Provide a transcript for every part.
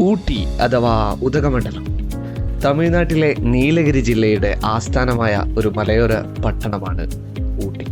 ഊട്ടി അഥവാ ഉദകമണ്ഡലം. തമിഴ്നാട്ടിലെ നീലഗിരി ജില്ലയുടെ ആസ്ഥാനമായ ഒരു മലയോര പട്ടണമാണ് Ooty.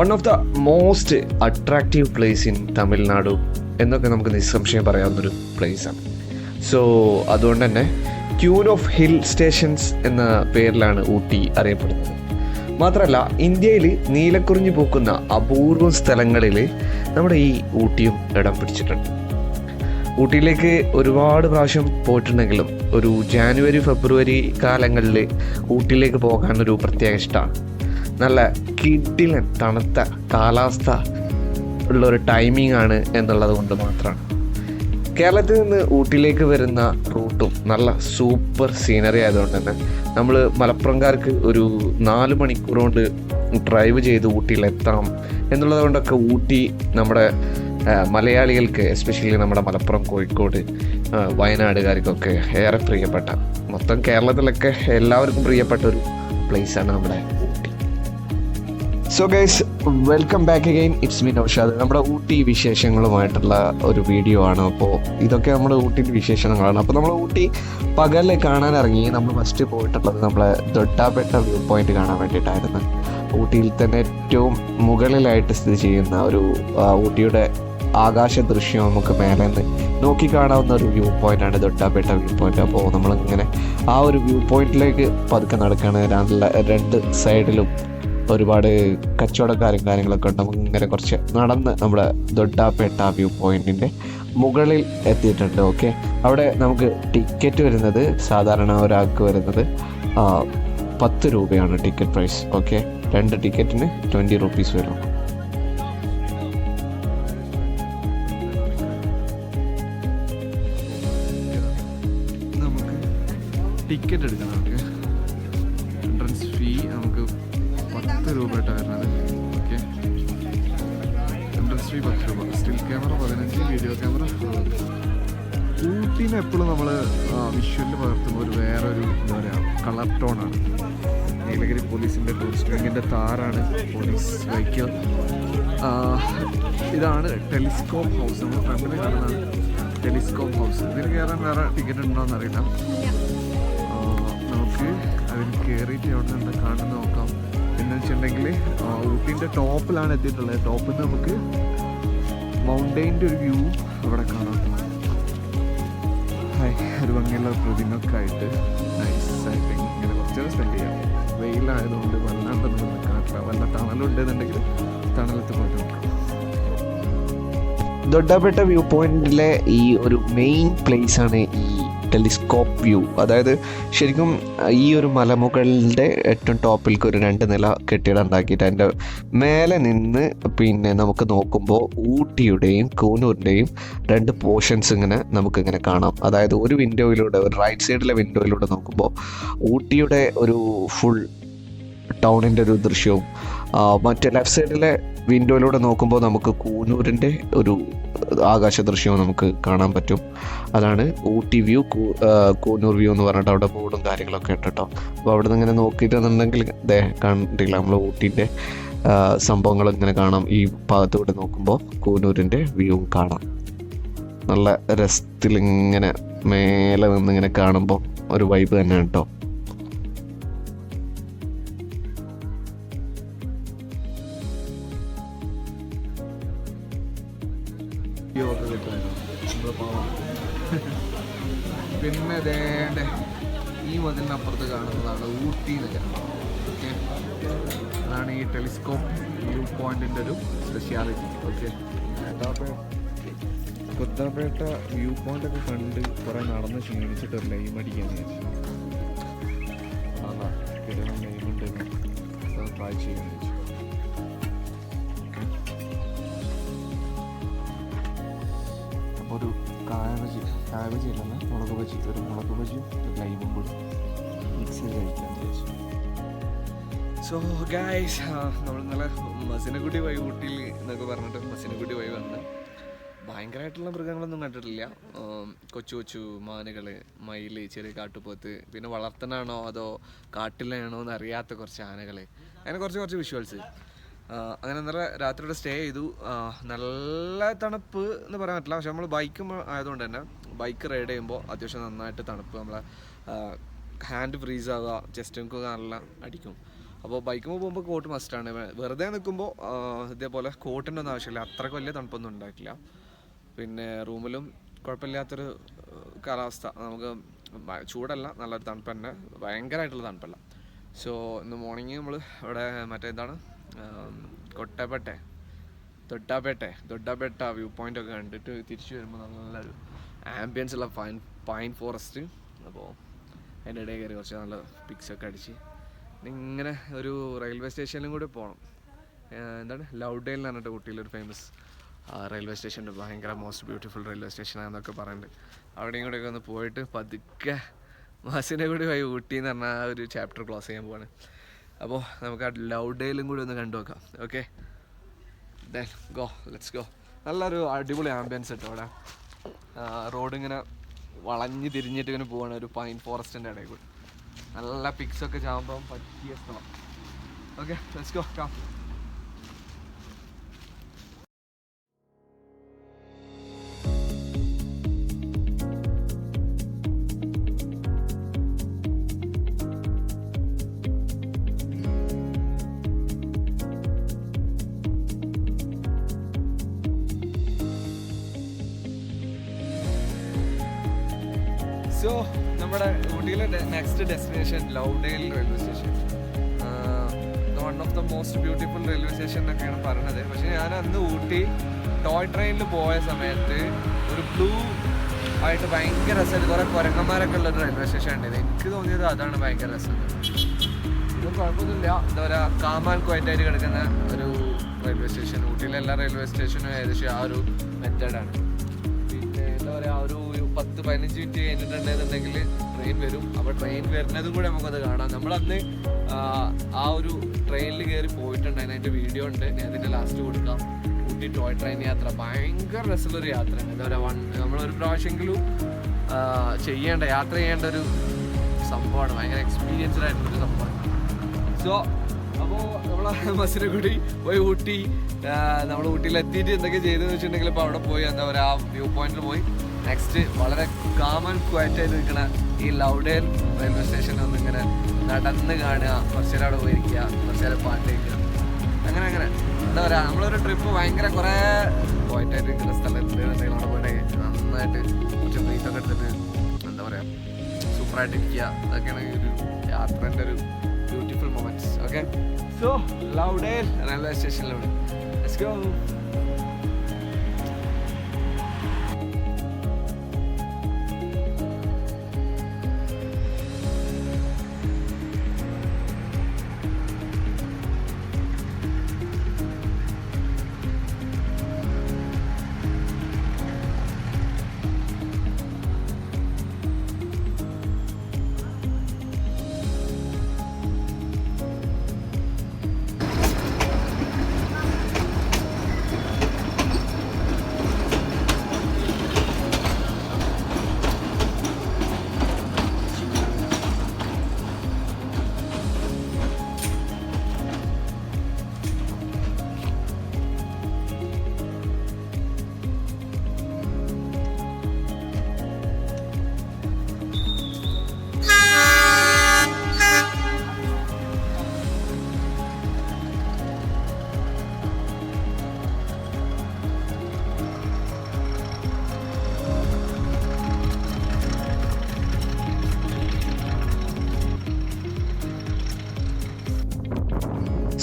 One of the most attractive place in Tamil Nadu എന്നൊക്കെ നമുക്ക് നിസ്സംശയം പറയാവുന്നൊരു പ്ലേസാണ് സോ അതുകൊണ്ട് തന്നെ ക്യൂൻ ഓഫ് ഹിൽ സ്റ്റേഷൻസ് എന്ന പേരിലാണ് ഊട്ടി അറിയപ്പെടുന്നത്. മാത്രമല്ല ഇന്ത്യയിൽ നീലക്കുറിഞ്ഞു പൂക്കുന്ന അപൂർവം സ്ഥലങ്ങളിൽ നമ്മുടെ ഈ ഊട്ടിയും ഇടം പിടിച്ചിട്ടുണ്ട്. ഊട്ടിയിലേക്ക് ഒരുപാട് പ്രാവശ്യം പോയിട്ടുണ്ടെങ്കിലും ഒരു ജാനുവരി ഫെബ്രുവരി കാലങ്ങളിൽ ഊട്ടിയിലേക്ക് പോകാനൊരു പ്രത്യേക ഇഷ്ടമാണ് നല്ല കിഡിലൻ തണുത്ത കാലാവസ്ഥ ഉള്ള ഒരു ടൈമിംഗ് ആണ് എന്നുള്ളത് കൊണ്ട് മാത്രമാണ്. കേരളത്തിൽ നിന്ന് ഊട്ടിയിലേക്ക് വരുന്ന റൂട്ടും നല്ല സൂപ്പർ സീനറി ആയതുകൊണ്ട് തന്നെ നമ്മൾ മലപ്പുറംകാർക്ക് ഒരു നാല് മണിക്കൂർ കൊണ്ട് ഡ്രൈവ് ചെയ്ത് ഊട്ടിയിലെത്താം എന്നുള്ളത് കൊണ്ടൊക്കെ ഊട്ടി നമ്മുടെ മലയാളികൾക്ക് എസ്പെഷ്യലി നമ്മുടെ മലപ്പുറം കോഴിക്കോട് വയനാടുകാർക്കൊക്കെ ഏറെ പ്രിയപ്പെട്ട മൊത്തം കേരളത്തിലൊക്കെ എല്ലാവർക്കും പ്രിയപ്പെട്ട ഒരു പ്ലേസാണ് നമ്മുടെ so guys welcome back again it's me Naushad നമ്മുടെ ഊട്ടി വിശേഷങ്ങളുമായിട്ടുള്ള ഒരു വീഡിയോ ആണ്. അപ്പോൾ ഇതൊക്കെ നമ്മുടെ ഊട്ടിന്റെ വിശേഷങ്ങളാണ്. അപ്പോൾ നമ്മൾ ഊട്ടി പകലിൽ കാണാൻ ഇറങ്ങി. നമ്മൾ ഫസ്റ്റ് പോയിട്ടുള്ളത് നമ്മളെ ദൊട്ടാപെട്ട വ്യൂ പോയിന്റ് കാണാൻ വേണ്ടിയിട്ടായിരുന്നു. ഊട്ടിയിൽ തന്നെ ഏറ്റവും മുകളിലായിട്ട് സ്ഥിതി ചെയ്യുന്ന ഒരു ഊട്ടിയുടെ ആകാശ ദൃശ്യം നമുക്ക് മേലെ നിന്ന് നോക്കിക്കാണാവുന്ന ഒരു വ്യൂ പോയിന്റാണ് ആണ് ദൊട്ടാപേട്ട വ്യൂ പോയിന്റ് അപ്പോൾ നമ്മളിങ്ങനെ ആ ഒരു വ്യൂ പോയിന്റിലേക്ക് പതുക്കെ നടക്കുകയാണ്. രണ്ട് രണ്ട് സൈഡിലും ഒരുപാട് കച്ചവടക്കാരും കാര്യങ്ങളൊക്കെ ഉണ്ട്. നമുക്ക് ഇങ്ങനെ കുറച്ച് നടന്ന് നമ്മുടെ ദൊഡ്ഡാപേട്ട വ്യൂ പോയിന്റിന്റെ മുകളിൽ എത്തിയിട്ടുണ്ട്. ഓക്കെ അവിടെ നമുക്ക് ടിക്കറ്റ് വരുന്നത് സാധാരണ ഒരാൾക്ക് വരുന്നത് പത്ത് രൂപയാണ് ടിക്കറ്റ് പ്രൈസ് ഓക്കെ രണ്ട് ടിക്കറ്റിന് ട്വന്റി റുപ്പീസ് വരും. ടിക്കറ്റ് എടുക്കണം നമുക്ക് എൻട്രൻസ് ഫീ നമുക്ക് പത്ത് രൂപയായിട്ടാണ് വരുന്നത് ഓക്കെ. എൻട്രൻസ് ഫീ പത്ത് രൂപ. സ്റ്റിൽ ക്യാമറ പതിനഞ്ച് വീഡിയോ ക്യാമറ ഊട്ടീനെ എപ്പോഴും നമ്മൾ വിഷ്വലിൽ പകർത്തുമ്പോൾ ഒരു വേറൊരു എന്താ പറയുക കളർ ടോണാണ്. നീലഗിരി പോലീസിന്റെ ടൂറിസ്റ്റ് വിങ്ങിന്റെ താറാണ് പോലീസ് വൈക്കൽ ഇതാണ് ടെലിസ്കോപ്പ് ഹൗസ്. നമ്മൾ ഫ്രണ്ടിൽ കാണുന്നതാണ് ടെലിസ്കോപ്പ് ഹൗസ്. ഇതിന് കയറാൻ വേറെ ടിക്കറ്റ് ഉണ്ടോ എന്നറിയില്ല അതിൽ കയറിയിട്ട് അവിടെ നിന്ന് കാണുന്ന നോക്കാം. എന്ന് വെച്ചിട്ടുണ്ടെങ്കിൽ ഊട്ടിന്റെ ടോപ്പിലാണ് എത്തിയിട്ടുള്ളത്. ടോപ്പിൽ നിന്ന് നമുക്ക് മൗണ്ടെയിന്റെ ഒരു വ്യൂ അവിടെ കാണാം. ഒരു ഭംഗിയുള്ള പ്രതിമൊക്കെ ആയിട്ട് നൈസായിട്ട് ഇങ്ങനെ കുറച്ച് സ്പെൻഡ് ചെയ്യാം. വെയിലായതുകൊണ്ട് വല്ലാണ്ട് നമുക്ക് കാണില്ല. വല്ല തണലുണ്ടെന്നുണ്ടെങ്കിൽ തണലത്ത് പോയിട്ട് നോക്കാം. ദൊഡപ്പെട്ട വ്യൂ പോയിന്റിലെ ഈ ഒരു മെയിൻ പ്ലേസ് ആണ് ഈ ടെലിസ്കോപ്പ് വ്യൂ അതായത് ശരിക്കും ഈ ഒരു മലമുകളിന്റെ ഏറ്റവും ടോപ്പിലേക്ക് ഒരു രണ്ട് നില കെട്ടിടം ഉണ്ടാക്കിയിട്ട് അതിന്റെ മേലെ നിന്ന് പിന്നെ നമുക്ക് നോക്കുമ്പോൾ ഊട്ടിയുടെയും കൂനൂരിന്റെയും രണ്ട് പോർഷൻസ് ഇങ്ങനെ നമുക്കിങ്ങനെ കാണാം. അതായത് ഒരു വിൻഡോയിലൂടെ ഒരു റൈറ്റ് സൈഡിലെ വിൻഡോയിലൂടെ നോക്കുമ്പോൾ ഊട്ടിയുടെ ഒരു ഫുൾ ടൗണിന്റെ ഒരു ദൃശ്യവും മറ്റേ ലെഫ്റ്റ് സൈഡിലെ വിൻഡോയിലൂടെ നോക്കുമ്പോൾ നമുക്ക് കൂനൂരിന്റെ ഒരു ആകാശ ദൃശ്യവും നമുക്ക് കാണാൻ പറ്റും. അതാണ് ഊട്ടി വ്യൂ കൂനൂർ വ്യൂ എന്ന് പറഞ്ഞിട്ട് അവിടെ ബോർഡും കാര്യങ്ങളൊക്കെ ഉണ്ട് കേട്ടോ. അപ്പോൾ അവിടെ നിന്ന് ഇങ്ങനെ നോക്കിയിട്ടുണ്ടെങ്കിൽ ദേ കണ്ടില്ല നമ്മൾ ഊട്ടീന്റെ സംഭവങ്ങൾ ഇങ്ങനെ കാണാം. ഈ ഭാഗത്തൂടെ നോക്കുമ്പോൾ കൂനൂരിന്റെ വ്യൂവും കാണാം. നല്ല രസത്തിൽ ഇങ്ങനെ മേലെ നിന്ന് ഇങ്ങനെ കാണുമ്പോൾ ഒരു വൈബ് തന്നെ കേട്ടോ. ഓർഡർ കിട്ടുമായിരുന്നു പാവം. പിന്നെ ദേണ്ടേ ഈ മതിലിനപ്പുറത്ത് കാണുന്നതാണ് ഊട്ടി നഗരം. ഓക്കെ. അതാണ് ഈ ടെലിസ്കോപ്പ് വ്യൂ പോയിന്റിന്റെ ഒരു speciality okay. Kothapetta view point ഒക്കെ കണ്ട് കുറെ നടന്ന് ക്ഷീണിച്ചിട്ട് ഒരു ലൈം അടിക്കാൻ വിചാരിച്ചു. അതാ കിടന്ന ലൈമുണ്ട് ട്രൈ ചെയ്യാൻ കായ ബജി അല്ലല്ല മുളക് ബജി ഒരു മുളക് ബജിയും ഒരു കൂടി മിക്സ് ചെയ്ത് കഴിക്കാൻ വിചാരിച്ചു. സോ ഗായ്സ് നമ്മൾ ഇന്നലെ മസിനക്കുട്ടി വൈ ഊട്ടിയിൽ എന്നൊക്കെ പറഞ്ഞിട്ട് മസിനക്കുട്ടി വൈ വന്ന് ഭയങ്കരമായിട്ടുള്ള മൃഗങ്ങളൊന്നും കണ്ടിട്ടില്ല. കൊച്ചു കൊച്ചു മാനുകൾ മയിൽ ചെറിയ കാട്ടുപോത്ത് പിന്നെ വളർത്തനാണോ അതോ കാട്ടിലാണോ എന്ന് അറിയാത്ത കുറച്ച് ആനകൾ അങ്ങനെ കുറച്ച് കുറച്ച് വിഷ്വൽസ് അങ്ങനെ ഇന്നലെ രാത്രിയുടെ സ്റ്റേ ചെയ്തു. നല്ല തണുപ്പ് എന്ന് പറയാൻ പറ്റില്ല. പക്ഷെ നമ്മൾ ബൈക്കും ആയതുകൊണ്ട് തന്നെ ബൈക്ക് റൈഡ് ചെയ്യുമ്പോൾ അത്യാവശ്യം നന്നായിട്ട് തണുപ്പ് നമ്മളെ ഹാൻഡ് ഫ്രീസ് ആവുക ചെസ്റ്റ് നമുക്ക് നല്ല അടിക്കും. അപ്പോൾ ബൈക്കുമ്പോൾ പോകുമ്പോൾ കോട്ട് മസ്റ്റാണ് വെറുതെ നിൽക്കുമ്പോൾ ഇതേപോലെ കോട്ടിന്റെ ഒന്നും ആവശ്യമില്ല. അത്രയ്ക്ക് വലിയ തണുപ്പൊന്നും ഉണ്ടായിട്ടില്ല. പിന്നെ റൂമിലും കുഴപ്പമില്ലാത്തൊരു കാലാവസ്ഥ. നമുക്ക് ചൂടല്ല. നല്ലൊരു തണുപ്പ് തന്നെ. ഭയങ്കരമായിട്ടുള്ള തണുപ്പല്ല. സോ ഇന്ന് മോർണിംഗ് നമ്മൾ ഇവിടെ മറ്റേ എന്താണ്? കൊട്ടപ്പെട്ടെ. തൊട്ടാപ്പേട്ടെ തൊട്ടാപ്പേട്ട വ്യൂ പോയിന്റ് ഒക്കെ കണ്ടിട്ട് തിരിച്ചു വരുമ്പോൾ നല്ലൊരു ആംബിയൻസ് ഉള്ള പൈൻ പൈൻ ഫോറസ്റ്റ് അപ്പോൾ അതിന്റെ ഇടയിൽ കയറി കുറച്ച് നല്ല പിക്സ് ഒക്കെ അടിച്ച്. ഇങ്ങനെ ഒരു റെയിൽവേ സ്റ്റേഷനിലും കൂടി പോകണം എന്താണ്? ലൗഡേൽ എന്ന് പറഞ്ഞിട്ട് ഊട്ടിയിലൊരു ഫേമസ് റെയിൽവേ സ്റ്റേഷന്റെ ഭയങ്കര മോസ്റ്റ് ബ്യൂട്ടിഫുൾ റെയിൽവേ സ്റ്റേഷനാണെന്നൊക്കെ പറയുന്നുണ്ട് അവിടെയും കൂടെയൊക്കെ ഒന്ന് പോയിട്ട് പതുക്കെ മാസിനെ കൂടി പോയി ഊട്ടി എന്ന് പറഞ്ഞാൽ ആ ഒരു ചാപ്റ്റർ ക്ലോസ് ചെയ്യാൻ പോവാണ്. അപ്പോൾ നമുക്ക് ആ ലൗഡേലും കൂടി ഒന്ന് കണ്ടു നോക്കാം. ഓക്കെ ഗോ ലെറ്റ്സ് ഗോ നല്ലൊരു അടിപൊളി ആംബിയൻസ് കേട്ടോ അവിടെ. റോഡ് ഇങ്ങനെ വളഞ്ഞ് തിരിഞ്ഞിട്ട് ഇങ്ങനെ പോവാണ്. ഒരു പൈൻ ഫോറസ്റ്റിന്റെ ഇടയിൽ കൂടി. നല്ല പിക്സൊക്കെ ചാകുമ്പം പറ്റിയ സ്ഥലം. Okay let's go come so നമ്മുടെ ഊട്ടിയിലെ next destination Lovedale railway station one of the most beautiful railway station എന്നൊക്കെയാണ് പറഞ്ഞത്. പക്ഷേ ഞാൻ അന്ന് ഊട്ടി ടോയ് ട്രെയിനിൽ പോയ സമയത്ത് ഒരു ബ്ലൂ ആയിട്ട് ഭയങ്കര രസമായിട്ട് കുറേ കുരങ്ങന്മാരൊക്കെ ഉള്ള ഒരു റെയിൽവേ സ്റ്റേഷൻ ഉണ്ട് എനിക്ക് തോന്നിയത് അതാണ് ഭയങ്കര രസം. ഇത് കുഴപ്പമൊന്നുമില്ല. എന്താ പറയുക കാമാൽ കോയറ്റായിട്ട് കിടക്കുന്ന ഒരു റെയിൽവേ സ്റ്റേഷൻ ഊട്ടിയിലെ എല്ലാ റെയിൽവേ സ്റ്റേഷനും ഏകദേശം ആ ഒരു മെത്തേഡാണ് എന്താ പറയുക ഒരു പത്ത് പതിനഞ്ച് മിനിറ്റ് കഴിഞ്ഞിട്ടുണ്ടെന്നുണ്ടെങ്കിൽ ട്രെയിൻ വരും. അപ്പോൾ ട്രെയിൻ വരുന്നതും കൂടെ നമുക്കത് കാണാം. നമ്മളന്ന് ആ, ഒരു ട്രെയിനിൽ കയറി പോയിട്ടുണ്ടായിരുന്നു. അതിന്റെ വീഡിയോ ഉണ്ട്. ഞാൻ അതിന്റെ ലാസ്റ്റ് കൊടുക്കാം. ഊട്ടി ടോയ് ട്രെയിൻ യാത്ര. ഭയങ്കര രസമുള്ളൊരു യാത്രയാണ്. എന്താ പറയുക വൺ നമ്മളൊരു പ്രാവശ്യമെങ്കിലും ചെയ്യേണ്ട യാത്ര ചെയ്യേണ്ട ഒരു സംഭവമാണ്. ഭയങ്കര എക്സ്പീരിയൻസ്ഡ് ആയിട്ടുള്ളൊരു സംഭവമാണ്. സോ അപ്പോൾ നമ്മൾ ബസ്സിനെ കൂടി പോയി ഊട്ടി നമ്മൾ ഊട്ടിയിൽ എത്തിയിട്ട് എന്തൊക്കെ ചെയ്തെന്ന് വെച്ചിട്ടുണ്ടെങ്കിൽ ഇപ്പോൾ അവിടെ പോയി എന്താ പറയുക ആ വ്യൂ പോയിന്റിൽ പോയി. നെക്സ്റ്റ് വളരെ കാമൻ ക്വയറ്റ് ആയിട്ട് നിൽക്കുന്ന ഈ ലൗഡേൽ റെയിൽവേ സ്റ്റേഷനിൽ ഒന്ന് ഇങ്ങനെ നടന്ന് കാണുക കുറച്ച് നേരം അവിടെ പോയിരിക്കുക കുറച്ച് നേരം പാട്ട് കേൾക്കുക. അങ്ങനെ അങ്ങനെ. എന്താ പറയുക നമ്മളൊരു ട്രിപ്പ് ഭയങ്കര കുറേ ക്വയറ്റ് ആയിട്ട് നിൽക്കുന്ന സ്ഥലത്ത് എന്തെങ്കിലും അവിടെ പോയിട്ട് നന്നായിട്ട് കുറച്ച് ബ്രീത്തൊക്കെ എടുത്തിട്ട് എന്താ പറയുക സൂപ്പറായിട്ട് ഇരിക്കുക. അതൊക്കെയാണ് ഒരു യാത്രേന്റെ ഒരു performance. Okay? So, Lauderdale railway station, Lauderdale. Let's go.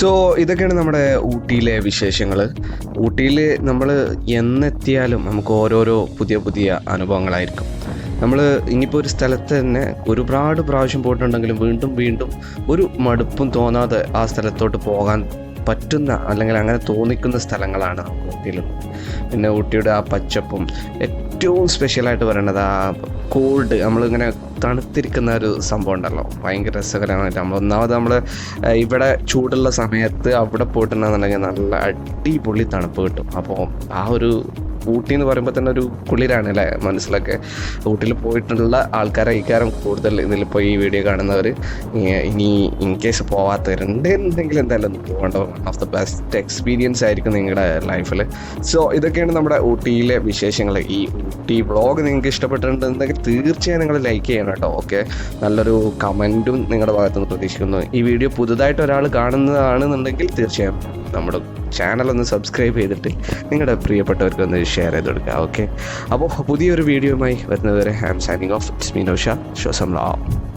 So ഇതൊക്കെയാണ് നമ്മുടെ ഊട്ടിയിലെ വിശേഷങ്ങൾ ഊട്ടിയിൽ നമ്മൾ എന്നെത്തിയാലും നമുക്ക് ഓരോരോ പുതിയ പുതിയ അനുഭവങ്ങളായിരിക്കും. നമ്മൾ ഇനിയിപ്പോൾ ഒരു സ്ഥലത്ത് തന്നെ ഒരുപാട് പ്രാവശ്യം പോയിട്ടുണ്ടെങ്കിലും വീണ്ടും വീണ്ടും ഒരു മടുപ്പും തോന്നാതെ ആ സ്ഥലത്തോട്ട് പോകാൻ പറ്റുന്ന അല്ലെങ്കിൽ അങ്ങനെ തോന്നിക്കുന്ന സ്ഥലങ്ങളാണ് ഊട്ടിയിലുള്ളത്. പിന്നെ ഊട്ടിയുടെ ആ പച്ചപ്പും ഏറ്റവും സ്പെഷ്യലായിട്ട് പറയണത് ആ കോൾഡ് നമ്മളിങ്ങനെ തണുത്തിരിക്കുന്ന ഒരു സംഭവം ഉണ്ടല്ലോ. ഭയങ്കര രസകരമായിട്ട് നമ്മൾ ഒന്നാമത് നമ്മൾ ഇവിടെ ചൂടുള്ള സമയത്ത് അവിടെ പോയിട്ടുണ്ടെന്നുണ്ടെങ്കിൽ നല്ല അടിപൊളി തണുപ്പ് കിട്ടും. അപ്പോൾ ആ ഒരു ഊട്ടി എന്ന് പറയുമ്പോൾ തന്നെ ഒരു കുളിരാണ് അല്ലേ? മനസ്സിലൊക്കെ. ഊട്ടിയിൽ പോയിട്ടുള്ള ആൾക്കാരെ ഇക്കാരം കൂടുതൽ ഇതിലിപ്പോൾ ഈ വീഡിയോ കാണുന്നവർ. ഇനി ഇൻ കേസ് പോവാത്തവരുണ്ടെന്നുണ്ടെങ്കിൽ എന്തായാലും ഒന്ന് പോകേണ്ട. One of the best experience ആയിരിക്കും നിങ്ങളുടെ ലൈഫിൽ സോ ഇതൊക്കെയാണ് നമ്മുടെ ഊട്ടിയിലെ വിശേഷങ്ങൾ. ഈ ഊട്ടി വ്ളോഗ് നിങ്ങൾക്ക് ഇഷ്ടപ്പെട്ടിട്ടുണ്ടെങ്കിൽ തീർച്ചയായും നിങ്ങൾ ലൈക്ക് ചെയ്യണം കേട്ടോ ഓക്കെ നല്ലൊരു കമന്റും നിങ്ങളുടെ ഭാഗത്തുനിന്ന് പ്രതീക്ഷിക്കുന്നു. ഈ വീഡിയോ പുതുതായിട്ട് ഒരാൾ കാണുന്നതാണെന്നുണ്ടെങ്കിൽ തീർച്ചയായും നമ്മുടെ ചാനലൊന്ന് സബ്സ്ക്രൈബ് ചെയ്തിട്ട് നിങ്ങളുടെ പ്രിയപ്പെട്ടവർക്ക് ഒന്ന് ഷെയർ ചെയ്ത് കൊടുക്കുക ഓക്കെ അപ്പോൾ പുതിയൊരു വീഡിയോയുമായി വരുന്നതുവരെ I am signing off it's Meenosha show some love